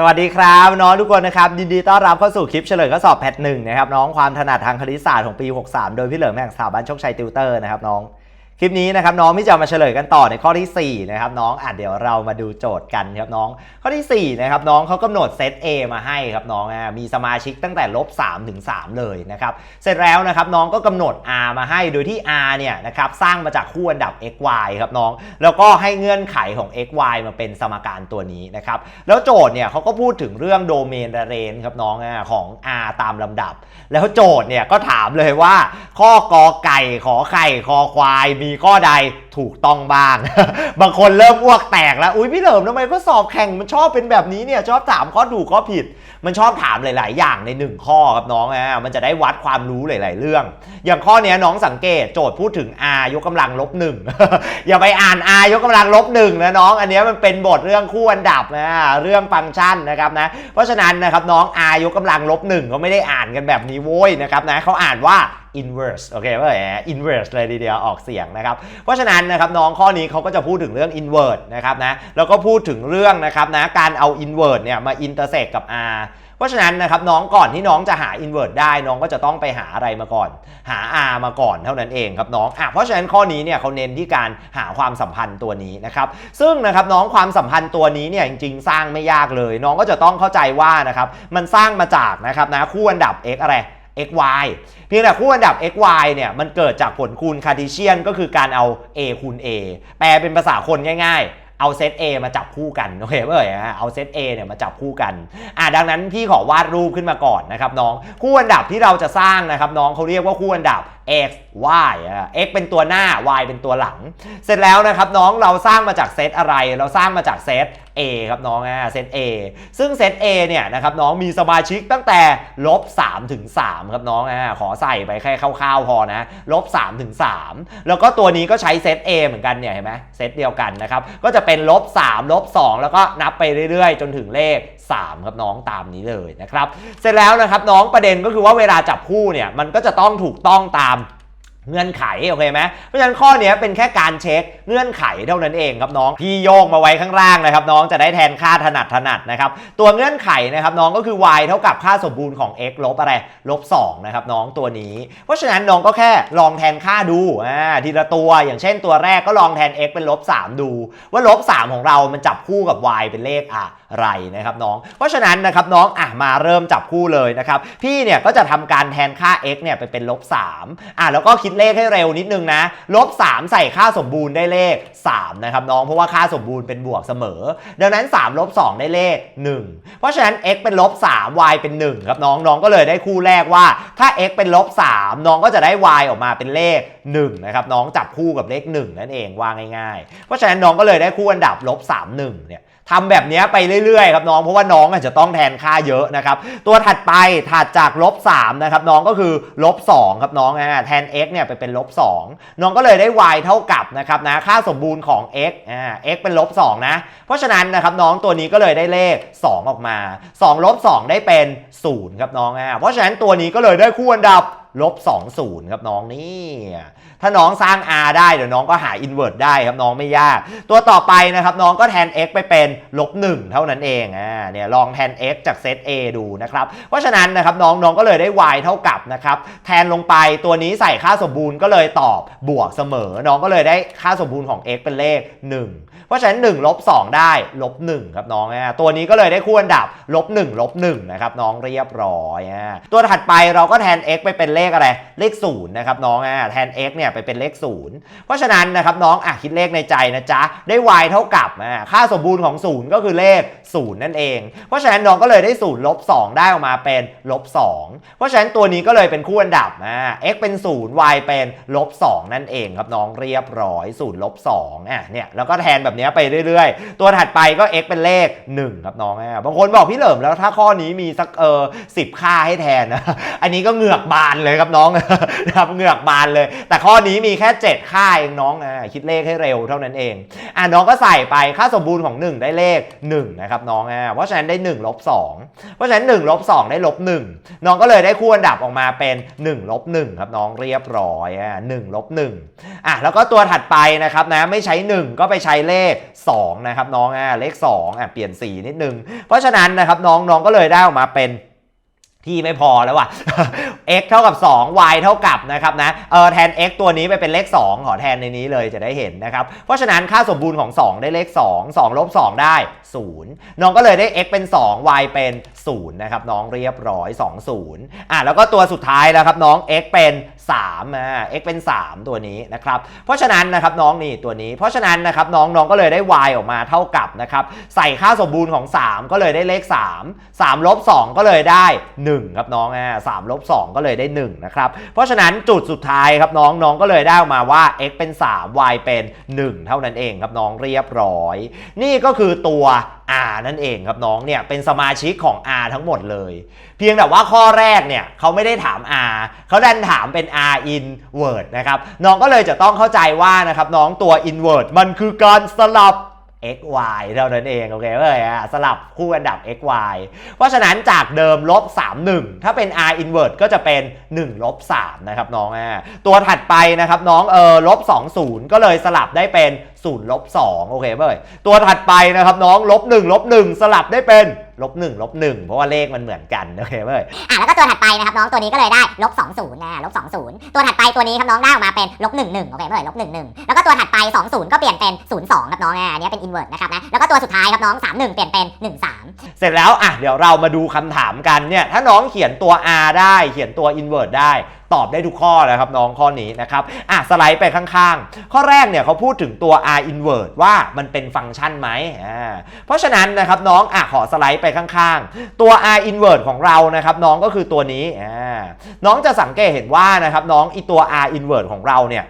สวัสดีครับน้องทุกคนนะครับยินดีต้อนรับเข้าสู่คลิปเฉลยข้อสอบแพทหนึ่งนะครับน้องความถนัดทางคณิตศาสตร์ของปี 63 โดยพี่เหลิมแห่งสถาบันโชคชัยติวเตอร์นะครับน้อง คลิปนี้นะครับน้องที่จะมาเฉลยกันต่อในข้อทีสี่ 4 นะครับน้องอะเดี๋ยวเรามาดูโจทย์กันครับน้อง ข้อที่4นะครับน้องเขากำหนดเซต A มาให้ครับน้องอะมีสมาชิกตั้งแต่ลบ3ถึง3เลยนะครับเสร็จแล้วนะครับน้องก็กำหนด R มาให้โดยที่ R เนี่ยนะครับสร้างมาจากคู่อันดับ x y ครับน้อง แล้วก็ให้เงื่อนไขของ x y มาเป็นสมการตัวนี้นะครับแล้วโจทย์เนี่ยเขาก็พูดถึงเรื่องโดเมนเรนครับน้องอะของ R ตามลำดับ แล้วโจทย์เนี่ยก็ถามเลยว่า ข้อกอไก่ขอไข่คอควายมีีข้อใดถูกต้องบ้าง บางคนเริ่มอ้วกแตกแล้ว อุ้ยพี่เหลิมทำไมก็สอบแข่งมันชอบเป็นแบบนี้เนี่ยชอบถามข้อถูกข้อผิด มันชอบถามหลาย ๆ อย่างในหนึ่งข้อครับน้องอะมันจะได้วัดความรู้หลาย ๆ เรื่อง อย่างข้อเนี้ยน้องสังเกตโจทย์พูดถึง r ยกกำลังลบหนึ่งอย่าไปอ่าน r ยกกำลังลบหนึ่งนะน้อง อันนี้มันเป็นบทเรื่องคู่อันดับนะเรื่องฟังก์ชันนะครับนะเพราะฉะนั้นนะครับน้อง r ยกกำลังลบหนึ่งเขาไม่ได้อ่านกันแบบนี้โว้ยนะครับนะเขาอ่านว่า inverse โอเคป่ะแหม inverse เลยทีเดียวออกเสียงนะครับ เพราะฉะนั้นนะครับน้องข้อนี้เขาก็จะพูดถึงเรื่อง inverse นะครับนะแล้วก็พูดถึงเรื่องนะครับนะการเอา inverse เนี่ยมา intersect กับ r เพราะฉะนั้นนะครับน้องก่อนที่น้องจะหา inverse ได้น้องก็จะต้องไปหาอะไรมาก่อน หา r มาก่อนเท่านั้นเองครับน้องอะเพราะฉะนั้นข้อนี้เนี่ยเขาเน้นที่การหาความสัมพันธ์ตัวนี้นะครับซึ่งนะครับน้องความสัมพันธ์ตัวนี้เนี่ยจริงๆ สร้างไม่ยากเลย น้องก็จะต้องเข้าใจว่านะครับมันสร้างมาจากนะครับนะคู่อันดับ x อะไร x y เพียงแต่คู่อันดับ x y เนี่ยมันเกิดจากผลคูณคาร์ติเชียนก็คือการเอา a คูณ a แปลเป็นภาษาคนง่ายๆ เอาเซต A มาจับคู่กันโอเคเอ่ยเอาเซต A เนี่ยมาจับคู่กันอะดังนั้นพี่ขอวาดรูปขึ้นมาก่อนนะครับน้องคู่อันดับที่เราจะสร้างนะครับน้องเขาเรียกว่าคู่อันดับ x y อะ x เป็นตัวหน้า y เป็นตัวหลัง เสร็จแล้วนะครับน้องเราสร้างมาจากเซตอะไร เราสร้างมาจากเซต A ครับน้องอะเซต A ซึ่งเซต A เนี่ยนะครับน้องมีสมาชิกตั้งแต่ลบ3ถึง3ครับน้องอะขอใส่ไปแค่คร่าวๆพอนะลบ3ถึง3แล้วก็ตัวนี้ก็ใช้เซต A เหมือนกันเนี่ยเห็นไหมเซตเดียวกันนะครับก็จะเป็นลบ3ลบ2แล้วก็นับไปเรื่อยๆ จนถึงเลข 3 ครับน้องตามนี้เลยนะครับเสร็จแล้วนะครับน้องประเด็นก็คือว่าเวลาจับคู่เนี่ยมันก็จะต้องถูกต้องตาม เงื่อนไขโอเคไหมเพราะฉะนั้นข้อนี้เป็นแค่การเช็คเงื่อนไขเท่านั้นเองครับน้อง พี่โยกมาไว้ข้างล่างนะครับน้องจะได้แทนค่าถนัดถนัดนะครับตัวเงื่อนไขนะครับน้องก็คือ y เท่ากับค่าสมบูรณ์ของ x ลบอะไรลบ2นะครับน้องตัวนี้ เพราะฉะนั้นน้องก็แค่ลองแทนค่าดูอ่าทีละตัวอย่างเช่นตัวแรกก็ลองแทน x เป็นลบ3ดู ว่าลบ3ของเรามันจับคู่กับ y เป็นเลขอะไรนะครับน้อง เพราะฉะนั้นนะครับน้องอะมาเริ่มจับคู่เลยนะครับพี่เนี่ยก็จะทำการแทนค่า x เนี่ยไปเป็นลบ3อะแล้วก็คิดเลขให้เร็วนิดนึงนะ ลบ 3 ใส่ค่าสมบูรณ์ได้เลข 3 นะครับน้อง เพราะว่าค่าสมบูรณ์เป็นบวกเสมอ ดังนั้น 3 ลบ 2 ได้เลข 1 เพราะฉะนั้น x เป็นลบ 3 y เป็น 1 ครับน้องน้องก็เลยได้คู่แรกว่า ถ้า x เป็นลบ 3 น้องก็จะได้ y ออกมาเป็นเลข1นะครับน้องจับคู่กับเลข 1 นั่นเองว่าง่ายๆ เพราะฉะนั้นน้องก็เลยได้คู่อันดับลบ3 1เนี่ย ทำแบบนี้ไปเรื่อยๆครับน้องเพราะว่าน้องอาจจะต้องแทนค่าเยอะนะครับ ตัวถัดไปถัดจากลบ3นะครับน้องก็คือลบ2ครับน้องอ่าแทน x เนี่ยไปเป็นลบ2น้องก็เลยได้ y เท่ากับนะครับนะค่าสมบูรณ์ของ x อ่า x เป็นลบ2นะเพราะฉะนั้นนะครับน้องตัวนี้ก็เลยได้เลข 2 ออกมา2ลบ2ได้เป็น0ครับน้องอ่าเพราะฉะนั้นตัวนี้ก็เลยได้คู่อันดับ ลบ2 0ครับน้องนี่ ถ้าน้องสร้าง r ได้เดี๋ยวน้องก็หา invert ได้ครับน้องไม่ยาก ตัวต่อไปนะครับน้องก็แทน x ไปเป็นลบ1เท่านั้นเองอ่าเนี่ยลองแทน x จากเซต a ดูนะครับ เพราะฉะนั้นนะครับน้องน้องก็เลยได้ y เท่ากับนะครับแทนลงไปตัวนี้ใส่ค่าสมบูรณ์ก็เลยตอบบวกเสมอ น้องก็เลยได้ค่าสมบูรณ์ของ x เป็นเลข 1 เพราะฉะนั้น1ลบ2ได้ลบ1ครับน้องอะตัวนี้ก็เลยได้คู่อันดับลบ1ลบ1นะครับน้องเรียบร้อยอะตัวถัดไปเราก็แทน x ไปเป็นเลขอะไร เลข0นะครับน้องอะแทน x เนี่ยไปเป็นเลข0เพราะฉะนั้นนะครับน้องอะคิดเลขในใจนะจ๊ะได้ y เท่ากับอะค่าสมบูรณ์ของ0ก็คือเลข0นั่นเอง เพราะฉะนั้นน้องก็เลยได้0ลบ2ได้ออกมาเป็นลบ2เพราะฉะนั้นตัวนี้ก็เลยเป็นคู่อันดับอะ x เป็น0 y เป็นลบ2นั่นเองครับน้องเรียบร้อย0ลบ2อะเนี่ยแล้วก็แทนแบบนี้ไปเรื่อยๆ ตัวถัดไปก็ x เป็นเลข 1 ครับน้องอะบางคนบอกพี่เหลิมแล้วถ้าข้อนี้มีสักเออสิค่าให้แทนนะอันนี้ก็เหงือกบานเลยเลยครับน้องนะครับเหงือกบานเลย แต่ข้อนี้มีแค่ 7 ค่าเองน้องอ่าคิดเลขให้เร็วเท่านั้นเองอะน้องก็ใส่ไปค่าสมบูรณ์ของ 1 ได้เลข1นะครับน้องอ่าเพราะฉะนั้นได้1ลบ2เพราะฉะนั้น1ลบ2ได้ลบ1น้องก็เลยได้คู่อันดับออกมาเป็น1ลบ1ครับน้องเรียบร้อยอะ1ลบ1อะแล้วก็ตัวถัดไปนะครับนะไม่ใช้ 1 ก็ไปใช้เลข2นะครับน้องอะเลข2อะเปลี่ยนสีนิดนึง เพราะฉะนั้นนะครับน้องน้องก็เลยได้ออกมาเป็น ที่ไม่พอแล้วว่ะ x เท่ากับ 2 y เท่ากับนะครับนะเออแทน x ตัวนี้ไปเป็นเลข 2 ขอแทนในนี้เลยจะได้เห็นนะครับ เพราะฉะนั้นค่าสมบูรณ์ของ 2 ได้เลข 2 2ลบ2 ได้ 0 น้องก็เลยได้ x เป็น 2 y เป็น 0 นะครับ น้องเรียบร้อย 2 0อะแล้วก็ตัวสุดท้ายแล้วครับน้อง x เป็น3อ่า x เป็น 3 ตัวนี้นะครับ เพราะฉะนั้นนะครับน้องนี่ตัวนี้ เพราะฉะนั้นนะครับน้องน้องก็เลยได้ y ออกมาเท่ากับนะครับใส่ค่าสมบูรณ์ของ 3 ก็เลยได้เลข 3 3ลบ2ก็เลยได้ 1ครับน้องอ่า3ลบ2ก็เลยได้1นะครับเพราะฉะนั้นจุดสุดท้ายครับน้องน้องก็เลยได้มาว่า x เป็น 3 y เป็น 1 เท่านั้นเองครับน้องเรียบร้อย นี่ก็คือตัว R นั่นเองครับน้องเนี่ยเป็นสมาชิกของ R ทั้งหมดเลย เพียงแต่ว่าข้อแรกเนี่ยเขาไม่ได้ถาม R เขาดันถามเป็น R inward นะครับน้องก็เลยจะต้องเข้าใจว่านะครับน้องตัว inward มันคือการสลับ x y เท่านั้นเองโอเคเว้ยอะสลับคู่อันดับ x y เพราะฉะนั้นจากเดิมลบ3 1 ถ้าเป็น r inverse ก็จะเป็น1ลบ3นะครับน้องอะตัวถัดไปนะครับน้องเออลบ2 0 ก็เลยสลับได้เป็น0ลบ2โอเคเว้ยตัวถัดไปนะครับน้องลบ1ลบ1สลับได้เป็นลบ1ลบ1เพราะว่าเลขมันเหมือนกันโอเคเว้ยอะแล้วก็ตัวถัดไปนะครับน้องตัวนี้ก็เลยได้ลบ20นะลบ20ตัวถัดไปตัวนี้ครับน้องได้ออกมาเป็นลบ11โอเคเมื่อไหร่ลบ11แล้วก็ตัวถัดไป20ก็เปลี่ยนเป็น02ครับน้องอะอันนี้เป็น invert นะครับนะแล้วก็ตัวสุดท้ายครับน้อง31เปลี่ยนเป็น13เสร็จแล้วอะเดี๋ยวเรามาดูคำถามกันเนี่ยถ้าน้องเขียนตัว r ได้เขียนตัว invert ได้ ตอบได้ทุกข้อนะครับน้องข้อนี้นะครับอะสไลด์ไปข้างๆ ข้อแรกเนี่ยเขาพูดถึงตัว r invert ว่ามันเป็นฟังก์ชันไหมอ่าเพราะฉะนั้นนะครับน้องอะขอสไลด์ไปข้างๆ ตัว r invert ของเรานะครับน้องก็คือตัวนี้อ่าน้องจะสังเกตเห็นว่านะครับน้องอีตัว r invert ของเราเนี่ย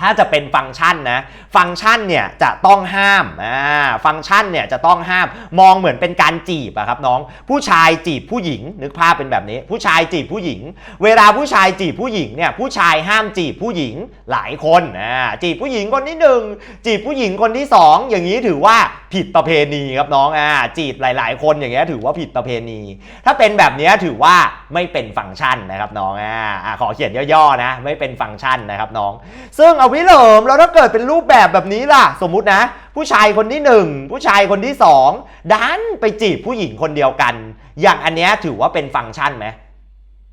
ถ้าจะเป็นฟังก์ชันนะ ฟังก์ชันเนี่ยจะต้องห้ามอ่าฟังก์ชันเนี่ยจะต้องห้ามมองเหมือนเป็นการจีบอะครับน้อง ผู้ชายจีบผู้หญิงนึกภาพเป็นแบบนี้ ผู้ชายจีบผู้หญิง เวลาผู้ชายจีบผู้หญิงเนี่ยผู้ชายห้ามจีบผู้หญิงหลายคนอ่าจีบผู้หญิงคนที่หนึ่งจีบผู้หญิงคนที่สองอย่างนี้ถือว่าผิดประเพณีครับน้องอ่าจีบหลาย ๆ คนอย่างเงี้ยถือว่าผิดประเพณี ถ้าเป็นแบบเนี้ยถือว่าไม่เป็นฟังก์ชันนะครับน้องอ่าขอเขียนย่อๆนะไม่เป็นฟังก์ชันนะครับน้อง ซึ่งเอาวิเหลิมแล้วถ้าเกิดเป็นรูปแบบแบบนี้ล่ะ สมมุตินะ ผู้ชายคนที่หนึ่งผู้ชายคนที่สองดันไปจีบผู้หญิงคนเดียวกัน อย่างอันเนี้ยถือว่าเป็นฟังก์ชันไหม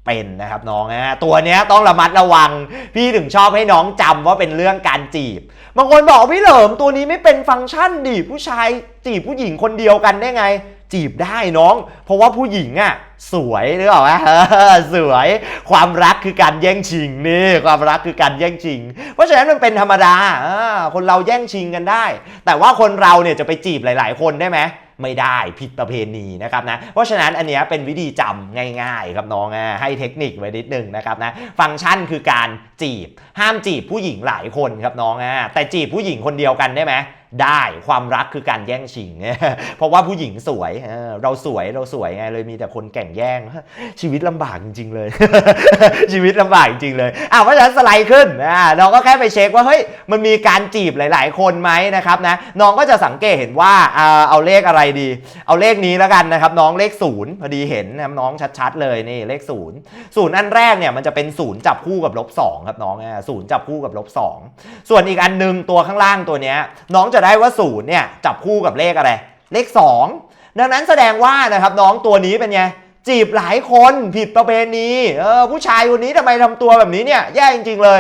เป็นนะครับน้องอะตัวเนี้ยต้องระมัดระวัง พี่ถึงชอบให้น้องจำว่าเป็นเรื่องการจีบ บางคนบอกพี่เหลิมตัวนี้ไม่เป็นฟังก์ชันดิผู้ชายจีบผู้หญิงคนเดียวกันได้ไง จีบได้น้อง เพราะว่าผู้หญิงอะสวยหรือเปล่าสวย ความรักคือการแย่งชิงนี่ความรักคือการแย่งชิง เพราะฉะนั้นมันเป็นธรรมดาอ่าคนเราแย่งชิงกันได้ แต่ว่าคนเราเนี่ยจะไปจีบหลาย ๆ คนได้ไหม ไม่ได้ผิดประเพณีนะครับนะเพราะฉะนั้นอันเนี้ยเป็นวิธีจำง่ายๆครับน้องให้เทคนิคไว้นิดนึงนะครับนะฟังก์ชันคือการจีบ ห้ามจีบผู้หญิงหลายคนครับน้องอะแต่จีบผู้หญิงคนเดียวกันได้ไหมได้ความรักคือการแย่งชิง เพราะว่าผู้หญิงสวยเราสวยเราสวยไงเลยมีแต่คนแก่งแย่ง ชีวิตลำบากจริง ๆ เลย ชีวิตลำบากจริงๆเลยอะเพราะฉะนั้นสไลด์ขึ้นอ่าน้องก็แค่ไปเช็คว่าเฮ้ยมันมีการจีบหลาย ๆ คนไหมนะครับนะน้องก็จะสังเกตเห็นว่าเอาเลขอะไรดี เอาเลขนี้แล้วกันนะครับ น้องเลขศูนย์พอดีเห็นนะน้องชัด ๆ เลยนี่เลขศูนย์ศูนย์อันแรกเนี่ยมันจะเป็นศูนย์จับคู่กับลบสองครับน้องอ่าศูนย์จับคู่กับลบสองส่วนอีกอันหนึงตัวข้างล่างตัวเนี้ยน้องจะได้ว่าศูนย์เนี่ยจับคู่กับเลขอะไร เลข 2 ดังนั้นแสดงว่านะครับน้องตัวนี้เป็นไง จีบหลายคนผิดประเพณีเออผู้ชายคนนี้ทำไมทำตัวแบบนี้เนี่ยแย่จริง ๆ เลย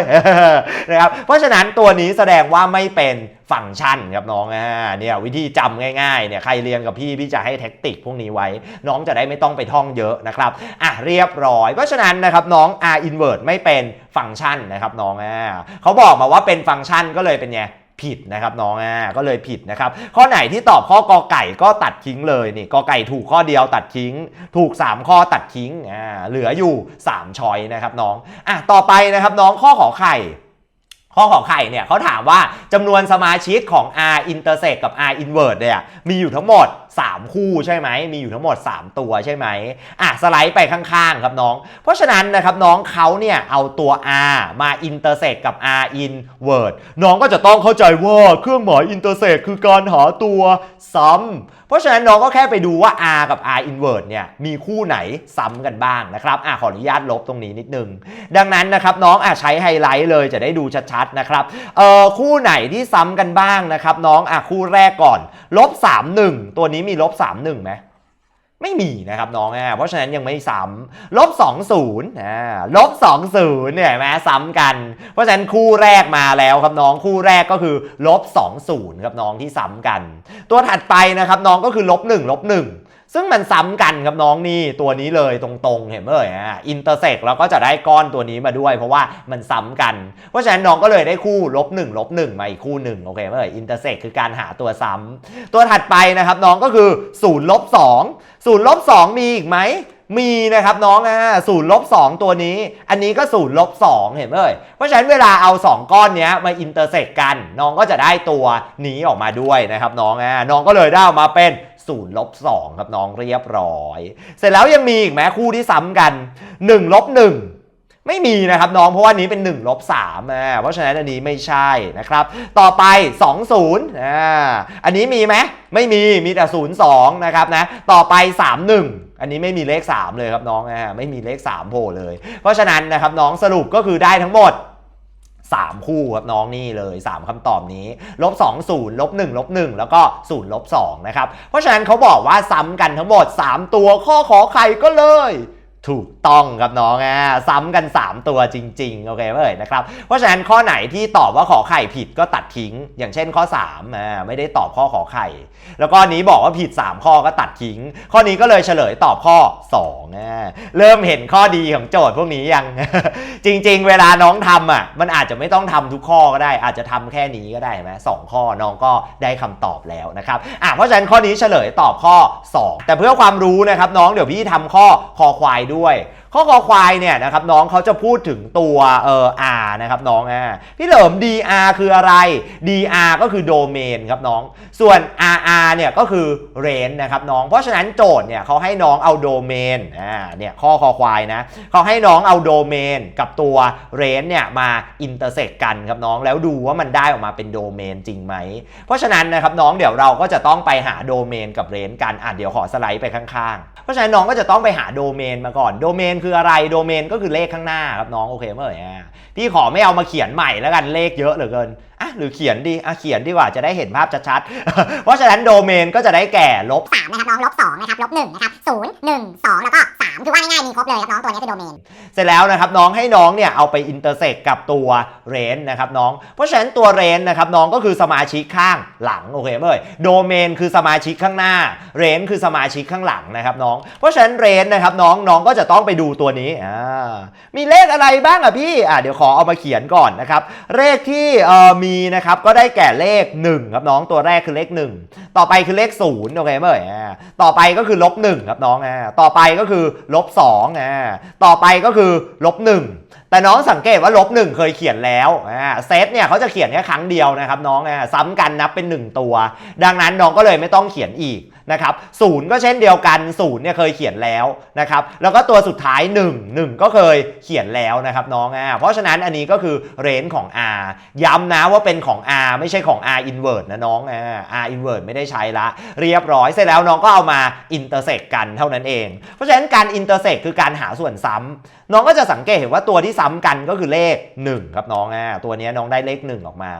นะครับเพราะฉะนั้นตัวนี้แสดงว่าไม่เป็นฟังก์ชันครับน้องอ่าเนี่ยวิธีจำง่ายๆเนี่ยใครเรียนกับพี่พี่จะให้เทคนิคพวกนี้ไว้ น้องจะได้ไม่ต้องไปท่องเยอะนะครับอะเรียบร้อย เพราะฉะนั้นนะครับน้อง r invert ไม่เป็นฟังก์ชันนะครับน้องอ่าเขาบอกมาว่าเป็นฟังก์ชันก็เลยเป็นไง ผิดนะครับน้องอะก็เลยผิดนะครับ ข้อไหนที่ตอบข้อกอไก่ก็ตัดทิ้งเลยนี่กอไก่ถูกข้อเดียวตัดทิ้ง ถูก 3 ข้อตัดทิ้งอ่าเหลืออยู่ 3ช้อยนะครับน้องอะต่อไปนะครับน้องข้อขอไข่ข้อขอไข่เนี่ยเขาถามว่าจำนวนสมาชิกของ r intersect กับ r invert เนี่ยมีอยู่ทั้งหมด 3 คู่ใช่ไหมมีอยู่ทั้งหมด 3 ตัวใช่ไหมอะสไลด์ไปข้างๆครับน้อง เพราะฉะนั้นนะครับน้องเขาเนี่ยเอาตัว R มาอินเตอร์เซกกับ R in word น้องก็จะต้องเข้าใจว่าเครื่องหมายอินเตอร์เซกคือการหาตัวซ้ำเพราะฉะนั้นน้องก็แค่ไปดูว่า R กับ R inverse เนี่ยมีคู่ไหนซ้ำกันบ้างนะครับอะขออนุญาตลบตรงนี้นิดนึง ดังนั้นนะครับน้องอะใช้ไฮไลท์เลยจะได้ดูชัดๆนะครับเอ่อคู่ไหนที่ซ้ำกันบ้างนะครับน้องอะคู่แรกก่อนลบ31 ตัวนี้มีลบสามหนึ่งไหมไม่มีนะครับน้องอะเพราะฉะนั้นยังไม่ซ้ำลบ20อ่าลบ20เนี่ยเห็นไหมซ้ำกัน เพราะฉะนั้นคู่แรกมาแล้วครับน้องคู่แรกก็คือลบ20ครับน้องที่ซ้ำกัน ตัวถัดไปนะครับน้องก็คือลบ1ลบ1 ซึ่งมันซ้ำกันครับน้องนี่ตัวนี้เลยตรงๆ เห็นไหมเอ่ยอะอินเตอร์เซกเราก็จะได้ก้อนตัวนี้มาด้วย เพราะว่ามันซ้ำกัน เพราะฉะนั้นน้องก็เลยได้คู่ลบ1ลบ1มาอีกคู่หนึ่งโอเคไหมเอ่ยอินเตอร์เซกคือการหาตัวซ้ำตัวถัดไปนะครับน้องก็คือ0ลบ2ศูนย์ลบสองมีอีกไหมมีนะครับน้องอะศูนย์ลบสองตัวนี้ อันนี้ก็ศูนย์ลบสองเห็นไหมเอ่ยเพราะฉะนั้นเวลาเอา 2 ก้อนเนี้ยมาอินเตอร์เซกกัน น้องก็จะได้ตัวนี้ออกมาด้วยนะครับน้องอะน้องก็เลยได้ออกมาเป็น ศูนย์ลบสองครับน้องเรียบร้อย เสร็จแล้วยังมีอีกไหมคู่ที่ซ้ำกัน1ลบ1ไม่มีนะครับน้องเพราะว่านี้เป็น1ลบ3อ่าเพราะฉะนั้นอันนี้ไม่ใช่นะครับ ต่อไป 2 0อ่าอันนี้มีไหมไม่มีมีแต่ 0 2 นะครับนะต่อไป 3 1อันนี้ไม่มีเลข 3 เลยครับน้องอ่าไม่มีเลข 3 โผล่เลย เพราะฉะนั้นนะครับน้องสรุปก็คือได้ทั้งหมด 3 คู่ครับน้องนี่เลย 3คำตอบนี้ลบ2 0ลบ1ลบ1แล้วก็0ลบ2นะครับเพราะฉะนั้นเขาบอกว่าซ้ำกันทั้งหมด 3 ตัวข้อขอไข่ก็เลย ถูกต้องครับน้องอะซ้ำกัน 3 ตัวจริง ๆ โอเคไหมเอ่ยนะครับ เพราะฉะนั้นข้อไหนที่ตอบว่าขอไข่ผิดก็ตัดทิ้ง อย่างเช่นข้อ3อ่าไม่ได้ตอบข้อขอไข่ แล้วก็นี้บอกว่าผิด 3 ข้อก็ตัดทิ้ง ข้อนี้ก็เลยเฉลยตอบข้อ2อ่าเริ่มเห็นข้อดีของโจทย์พวกนี้ยัง จริง ๆ เวลาน้องทำอะมันอาจจะไม่ต้องทำทุกข้อก็ได้ อาจจะทำแค่นี้ก็ได้ไหมสองข้อน้องก็ได้คำตอบแล้วนะครับอะเพราะฉะนั้นข้อนี้เฉลยตอบข้อ 2 แต่เพื่อความรู้นะครับน้องเดี๋ยวพี่ทำข้อคอควายด้วยด้วย ข้อคอควายเนี่ยนะครับน้องเขาจะพูดถึงตัวเอ่อ R นะครับน้องอ่พี่เหลิม DR คืออะไร DR ก็คือโดเมนครับน้อง ส่วน RR เนี่ยก็คือ range นะครับน้อง เพราะฉะนั้นโจทย์เนี่ยเขาให้น้องเอาโดเมนอ่าเนี่ยข้อคอควายนะเขาให้น้องเอาโดเมนกับตัว range เนี่ยมา intersect กันครับน้องแล้วดูว่ามันได้ออกมาเป็นโดเมนจริงไหม เพราะฉะนั้นนะครับน้องเดี๋ยวเราก็จะต้องไปหาโดเมนกับ range กันอะเดี๋ยวขอสไลด์ไปข้างๆ เพราะฉะนั้นน้องก็จะต้องไปหาโดเมนมาก่อนโดเมนคืออะไรโดเมนก็คือเลขข้างหน้าครับน้องโอเคเมื่อไหร่อะพี่ขอไม่เอามาเขียนใหม่แล้วกันเลขเยอะเหลือเกิน หรือเขียนดีอะเขียนดีกว่าจะได้เห็นภาพชัดๆ เพราะฉะนั้นโดเมนก็จะได้แก่ลบ3นะครับน้องลบ2นะครับลบ1นะครับ0 1 2 แล้วก็ 3 คือว่าง่ายๆมีครบเลยครับน้องตัวนี้คือโดเมน เสร็จแล้วนะครับน้องให้น้องเนี่ยเอาไปอินเตอร์เซกกับตัวเรนนะครับน้อง เพราะฉะนั้นตัวเรนนะครับน้องก็คือสมาชิกข้างหลังโอเคไหมเอ่ยโดเมนคือสมาชิกข้างหน้าเรนคือสมาชิกข้างหลังนะครับน้อง เพราะฉะนั้นเรนนะครับน้องน้องก็จะต้องไปดูตัวนี้อ่ามีเลขอะไรบ้างอะพี่อะเดี๋ยวขอเอามาเขียนก่อนนะครับเลขที่เอ่อมีนะครับก็ได้แก่เลข 1 ครับน้องตัวแรกคือเลข 1 ต่อไปคือเลข0โอเคไหมเอ่ยอ่าต่อไปก็คือลบ1ครับน้องอ่าต่อไปก็คือลบ2อ่าต่อไปก็คือลบ1 แต่น้องสังเกตว่าลบหนึ่งเคยเขียนแล้วเซตเนี่ยเขาจะเขียนแค่ครั้งเดียวนะครับน้องซ้ำกันนับเป็น 1 ตัว ดังนั้นน้องก็เลยไม่ต้องเขียนอีกนะครับศูนย์ก็เช่นเดียวกันศูนย์เนี่ยเคยเขียนแล้วนะครับแล้วก็ตัวสุดท้าย 1 1 ก็เคยเขียนแล้วนะครับน้องอ่าเพราะฉะนั้นอันนี้ก็คือเรนจ์ของ R ย้ำนะว่าเป็นของ R ไม่ใช่ของ R inverse นะน้องอ่า R inverse ไม่ได้ใช้ละ เรียบร้อยเสร็จแล้วน้องก็เอามา intersect กันเท่านั้นเอง เพราะฉะนั้นการ intersect คือการหาส่วนซ้ำน้องก็จะสังเกตเห็นว่าตัวที่ซ้้ำกันก็คือเลข 1 ครับน้องอ่าตัวนี้น้องได้เลข 1 ออกมา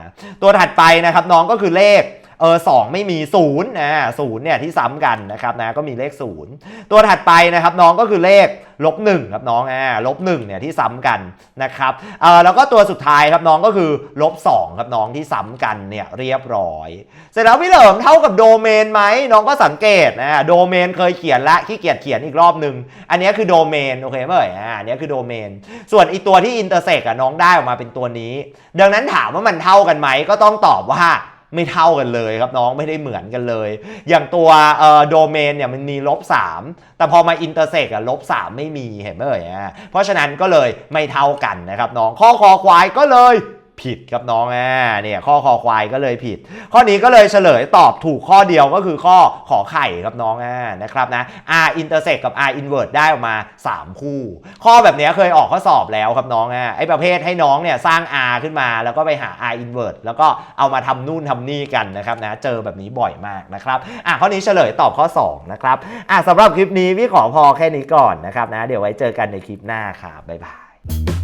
ตัวถัดไปนะครับน้องก็คือเลข เออสไม่มี0นย์นะศูนย์เนี่ยที่ซ้ำกันนะครับนะก็มีเลข 0 ตัวถัดไปนะครับน้องก็คือเลขลบ1ครับน้องอ่าลบ1เนี่ยที่ซ้ำกันนะครับเออแล้วก็ตัวสุดท้ายครับน้องก็คือลบ2ครับน้องที่ซ้ำกันเนี่ยเรียบร้อย เสร็จแล้วพี่เหลิมเท่ากับโดเมนไหมน้องก็สังเกตนะโดเมนเคยเขียนละขี้เกียจเขียนอีกรอบหนึ่งอันนี้คือโดเมนโอเคไหมเอ่ยอ่าอันนี้คือโดเมน ส่วนอีตัวที่อินเตอร์เซกอะน้องได้ออกมาเป็นตัวนี้ ดังนั้นถามว่ามันเท่ากันไหมก็ต้องตอบว่า ไม่เท่ากันเลยครับน้องไม่ได้เหมือนกันเลย อย่างตัวโดเมนเนี่ยมันมีลบ3แต่พอมาอินเตอร์เซกอะลบ3ไม่มีเห็นไหมเอ่ยเพราะฉะนั้นก็เลยไม่เท่ากันนะครับน้องข้อคอควายก็เลย ผิดครับน้องอ่าเนี่ยข้อคอควายก็เลยผิด ข้อนี้ก็เลยเฉลยตอบถูกข้อเดียวก็คือข้อขอไข่ครับน้องอ่านะครับนะ r intersect กับ r inverse ได้ออกมา 3 คู่ ข้อแบบนี้เคยออกข้อสอบแล้วครับน้องอ่าไอ้ประเภทให้น้องเนี่ยสร้าง r ขึ้นมาแล้วก็ไปหา r inverse แล้วก็เอามาทำนู่นทำนี่กันนะครับนะเจอแบบนี้บ่อยมากนะครับอะข้อนี้เฉลยตอบข้อ 2 นะครับอะสำหรับคลิปนี้พี่ขอพอแค่นี้ก่อนนะครับนะเดี๋ยวไว้เจอกันในคลิปหน้าครับบ๊ายบาย